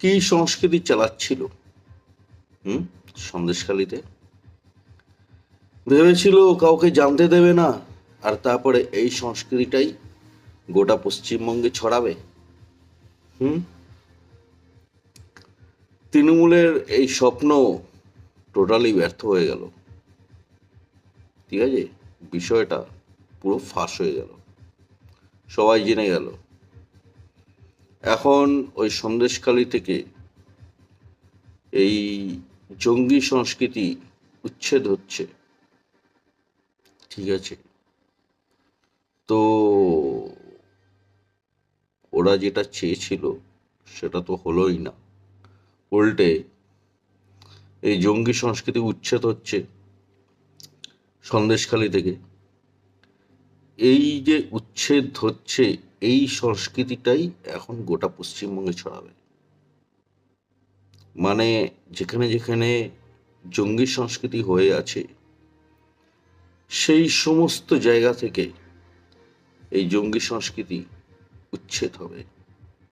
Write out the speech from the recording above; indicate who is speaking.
Speaker 1: কি সংস্কৃতি চালাচ্ছিল। হুম? সন্দেশখালিতে। ভেবেছিল কাউকে জানতে দেবে না, আর তারপরে এই সংস্কৃতিটাই গোটা পশ্চিমবঙ্গে ছড়াবে। হুম? তৃণমূলের এই স্বপ্ন টোটালি ব্যর্থ হয়ে গেল। ঠিক আছে? বিষয়টা পুরো ফাঁস হয়ে গেল। সবাই জেনে গেল। এখন ওই সন্দেশখালি থেকে এই জঙ্গি সংস্কৃতি উচ্ছেদ হচ্ছে। ঠিক আছে? তো ওরা যেটা চেয়েছিল, সেটা তো হলোই না। উল্টে এই জঙ্গি সংস্কৃতি উচ্ছেদ হচ্ছে সন্দেশখালী থেকে। এই যে উচ্ছেদ হচ্ছে এই সংস্কৃতিটাই এখন গোটা পশ্চিমবঙ্গে ছড়াবে। মানে যেখানে যেখানে জঙ্গি সংস্কৃতি হয়ে আছে, সেই সমস্ত জায়গা থেকে এই জঙ্গি সংস্কৃতি উচ্ছেদ হবে।